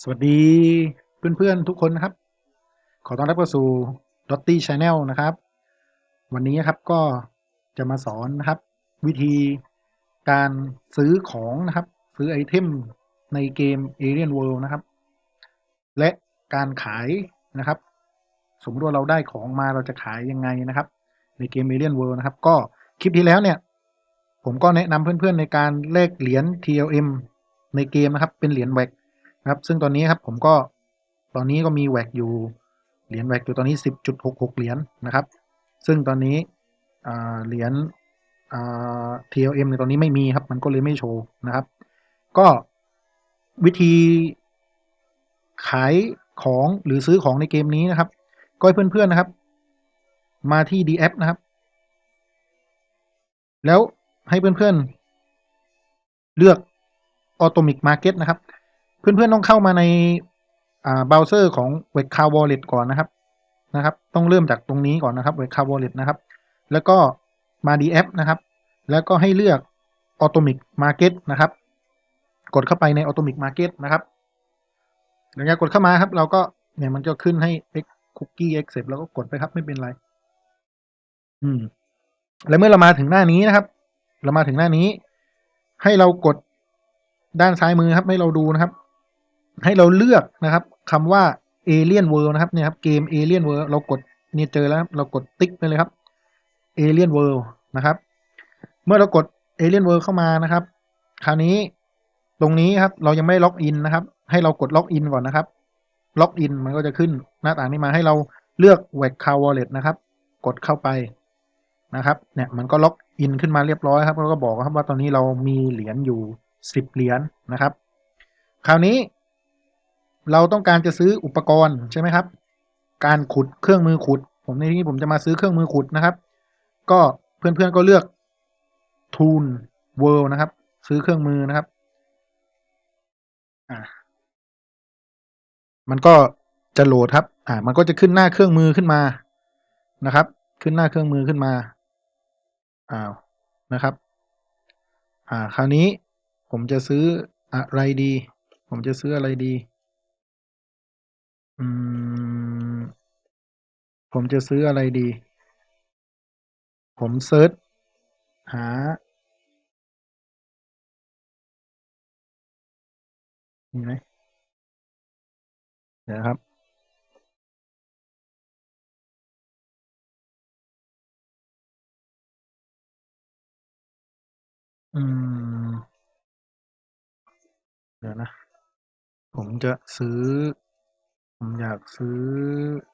สวัสดีเพื่อนๆทุกคนนะครับ ขอต้อนรับเข้าสู่ Dotty Channel นะครับ วันนี้นะครับก็จะมาสอนนะครับ วิธีการซื้อของนะครับ ซื้อไอเทมในเกม Alien World นะครับ และการขายนะครับ สมมติว่าเราได้ของมาเราจะขายยังไงนะครับ ในเกม Alien World นะครับ ก็คลิปที่แล้วเนี่ย ผมก็แนะนำเพื่อนๆในการแลกเหรียญ TLM ในเกมนะครับ เป็นเหรียญแวก นะครับ ซึ่งตอนนี้ครับผมก็ตอนนี้ก็มีแวกอยู่เหรียญแวกอยู่ตอนนี้ 10.66 เหรียญนะครับ ซึ่งตอนนี้เหรียญ TLM ในตอนนี้ไม่มีครับ มันก็เลยไม่โชว์นะครับ ก็วิธีขายของหรือซื้อของในเกมนี้นะครับ ก็ให้เพื่อนๆนะครับ มาที่ d app นะครับ แล้วให้เพื่อนๆเลือก Atomic Market นะครับ เพื่อนๆต้องเข้ามาในเบราว์เซอร์ของ w e b c a r Wallet ก่อนนะครับนะครับ ต้องเริ่มจากตรงนี้ก่อนนะครับ w e b c a r Wallet นะครับ แล้วก็มา D app นะครับ แล้วก็ให้เลือก Atomic Market นะครับ กดเข้าไปใน Atomic Market นะครับหลังจากกดเข้ามาครับ เราก็เนี่ยมันจะขึ้นให้ X Cookie Accept แล้วก็กดไปครับไม่เป็นไร อืม แล้วเมื่อเรามาถึงหน้านี้นะครับ เรามาถึงหน้านี้ ให้เรากดด้านซ้ายมือครับ ให้เราดูนะครับ ให้เราเลือกนะครับคำว่า Alien World นะครับเนี่ยครับเกม Alien World เรากดเนี่ยเจอแล้วเรากดติ๊กไปเลยครับ Alien World นะครับ เมื่อเรากด Alien World เข้ามานะครับ คราวนี้ตรงนี้ครับเรายังไม่ล็อกอินนะครับ ให้เรากดล็อกอินก่อนนะครับล็อกอินมันก็จะขึ้นหน้าต่างนี้มาให้เราเลือก w e b c a r Wallet นะครับ กดเข้าไปนะครับ เนี่ยมันก็ล็อกอินขึ้นมาเรียบร้อยครับแล้วก็บอกครับว่าตอนนี้เรามีเหรียญอยู่สิบเหรียญนะครับ คราวนี้ เราต้องการจะซื้ออุปกรณ์ใช่ไหมครับ การขุดเครื่องมือขุด ผมในที่นี้ผมจะมาซื้อเครื่องมือขุดนะครับ ก็เพื่อนๆก็เลือก Tool World นะครับ ซื้อเครื่องมือนะครับอ่ามันก็จะโหลดครับ อ่า มันก็จะขึ้นหน้าเครื่องมือขึ้นมานะครับ ขึ้นหน้าเครื่องมือขึ้นมา อ้าว นะครับ อ่า คราวนี้ผมจะซื้ออะไรดี ผมจะซื้ออะไรดี ผมจะซื้ออะไรดี ผมเซิร์ชหา มีไหมเดี๋ยวครับ อืม เดี๋ยวนะ ผมจะซื้อ ผมอยากซื้อเอ่อ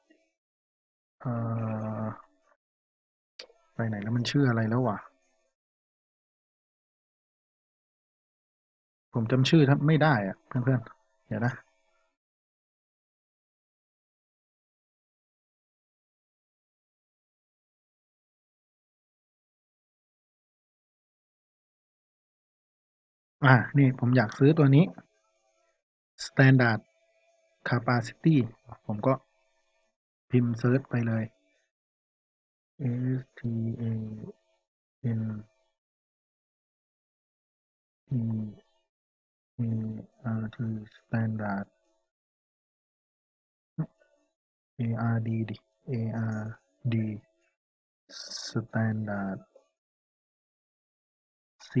ไปไหนแล้วมันชื่ออะไรแล้ววะผมจำชื่อทไม่ได้อะเพื่อนๆ เดี๋ยวนะอ่า นี่ผมอยากซื้อตัวนี้ standard capacity ผมก็ พิมพ์เซิร์ชไปเลย S T A N E A R T standard A R D A R D standard C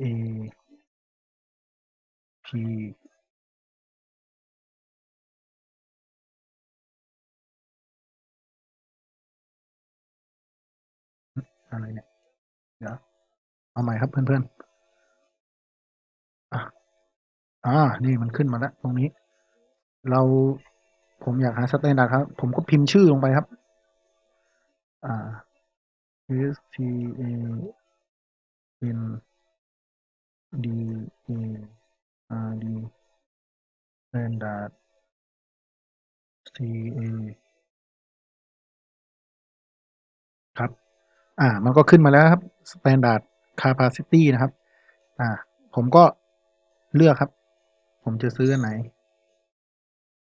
A P อะไรเนี่ย เดี๋ยว เอาใหม่ครับเพื่อนๆ อะอ่า นี่มันขึ้นมาแล้วตรงนี้ เราผมอยากหาสแตนดาร์ดครับ ผมก็พิมพ์ชื่อลงไปครับ อ่า S T A N D A R D standard C A ครับ อ่า มันก็ขึ้นมาแล้วครับ standard capacity นะครับ อ่า ผมก็เลือกครับ ผมจะซื้ออันไหน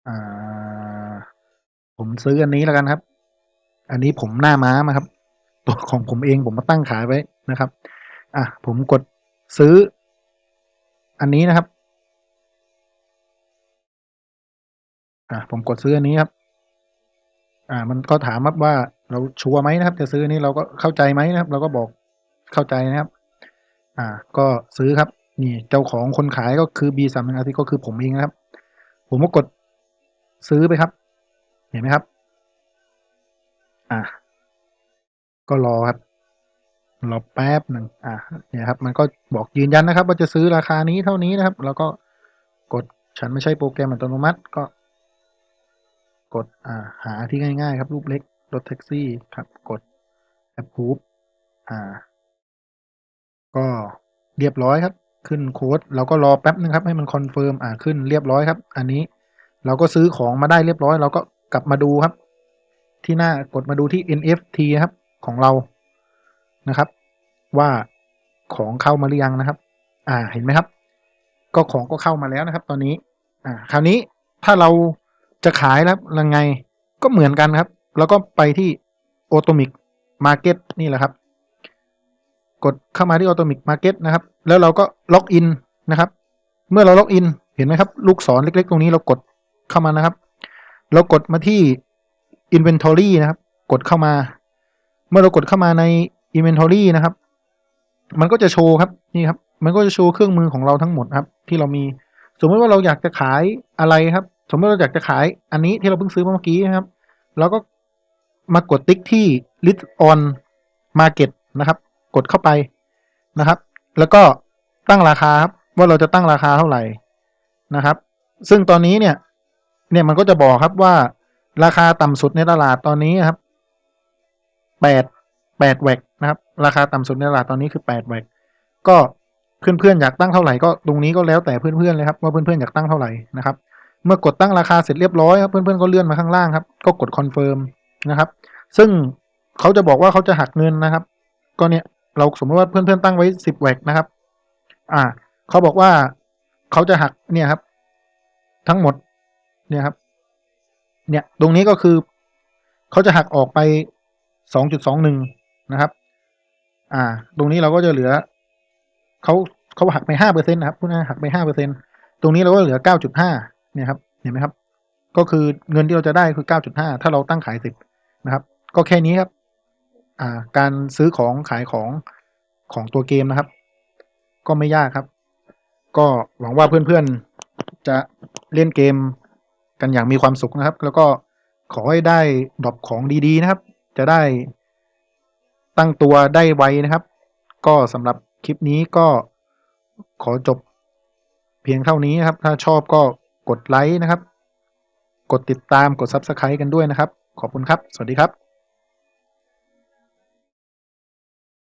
อ่า ผมซื้ออันนี้แล้วกันครับ อันนี้ผมหน้าม้ามาครับ ตัวของผมเองผมมาตั้งขายไว้นะครับ อะ ผมกดซื้อ อันนี้นะครับ อ่าผมกดซื้ออันนี้ครับ อ่า มันก็ถามครับว่าเราชัวร์ไหมนะครับ จะซื้อนี้เราก็เข้าใจไหมนะครับ เราก็บอกเข้าใจนะครับ อ่า ก็ซื้อครับ นี่เจ้าของคนขายก็คือ B สามหนึ่งอาทิก็คือผมเองนะครับ ผมก็กดซื้อไปครับ เห็นไหมครับ อ่า ก็รอครับรอแป๊บหนึ่งอ่าเนี่ยครับ มันก็บอกยืนยันนะครับ ว่าจะซื้อราคานี้เท่านี้นะครับ แล้วก็กดฉันไม่ใช่โปรแกรมอัตโนมัติก็ กดอ่าหาที่ง่าย ๆ ครับ รูปเล็กรถแท็กซี่ครับกด approve อ่า ก็เรียบร้อยครับ ขึ้นโค้ดเราก็รอแป๊บนึงครับ ให้มันคอนเฟิร์มอ่าขึ้นเรียบร้อยครับ อันนี้เราก็ซื้อของมาได้เรียบร้อย เราก็กลับมาดูครับ ที่หน้ากดมาดูที่ NFT ครับของเรานะครับ ว่าของเข้ามาหรือยังนะครับ อ่าเห็นไหมครับ ก็ของก็เข้ามาแล้วนะครับ ตอนนี้ อ่า คราวนี้ถ้าเรา จะขายแล้วยังไงก็เหมือนกันครับ แล้วก็ไปที่ Atomic Market นี่แหละครับ กดเข้ามาที่ Atomic Market นะครับ แล้วเราก็ล็อกอินนะครับ เมื่อเราล็อกอินเห็นไหมครับ ลูกศรเล็ก ๆ ตรงนี้เรากดเข้ามานะครับ เรากดมาที่ Inventory นะครับ กดเข้ามา เมื่อเรากดเข้ามาใน Inventory นะครับ มันก็จะโชว์ครับนี่ครับ มันก็จะโชว์เครื่องมือของเราทั้งหมดครับ ที่เรามี สมมติว่าเราอยากจะขายอะไรครับ สมมติเราอยากจะขายอันนี้ที่เราเพิ่งซื้อมาเมื่อกี้นะครับเราก็มากดติ๊กที่ list on market นะครับ กดเข้าไปนะครับ แล้วก็ตั้งราคาครับว่าเราจะตั้งราคาเท่าไหร่นะครับ ซึ่งตอนนี้เนี่ย เนี่ยมันก็จะบอกครับว่าราคาต่ำสุดในตลาดตอนนี้ครับแปดแปดแวกนะครับ ราคาต่ำสุดในตลาดตอนนี้คือแปดแวกก็เพื่อนๆอยากตั้งเท่าไหร่ก็ตรงนี้ก็แล้วแต่เพื่อนๆเลยครับว่าเพื่อนๆอยากตั้งเท่าไหร่นะครับ เมื่อกดตั้งราคาเสร็จเรียบร้อยครับเพื่อนๆก็เลื่อนมาข้างล่างครับ ก็กดคอนเฟิร์มนะครับ ซึ่งเขาจะบอกว่าเขาจะหักเงินนะครับ ก็เนี่ยเราสมมติว่าเพื่อนๆตั้งไว้สิบแวกนะครับ อ่า เขาบอกว่าเขาจะหักเนี่ยครับ ทั้งหมด เนี่ยครับ เนี่ยตรงนี้ก็คือเขาจะหักออกไปสองจุดสองหนึ่งนะครับ อ่า ตรงนี้เราก็จะเหลือเขาเขาหักไปห้าเปอร์เซ็นต์นะครับพูดง่ายๆหักไปห้าเปอร์เซ็นตรงนี้เราก็เหลือเก้าจุดห้า เนี่ยครับเห็นไหมครับ ก็คือเงินที่เราจะได้คือเก้าจุดห้าถ้าเราตั้งขายสิบนะครับ ก็แค่นี้ครับ อ่า การซื้อของขายของของตัวเกมนะครับ ก็ไม่ยากครับ ก็หวังว่าเพื่อนๆจะเล่นเกมกันอย่างมีความสุขนะครับ แล้วก็ขอให้ได้ดรอปของดีๆนะครับ จะได้ตั้งตัวได้ไวนะครับ ก็สำหรับคลิปนี้ก็ขอจบเพียงเท่านี้ครับ ถ้าชอบก็ กดไลค์นะครับ กดติดตามกด Subscribe กันด้วยนะครับ ขอบคุณครับ สวัสดีครับ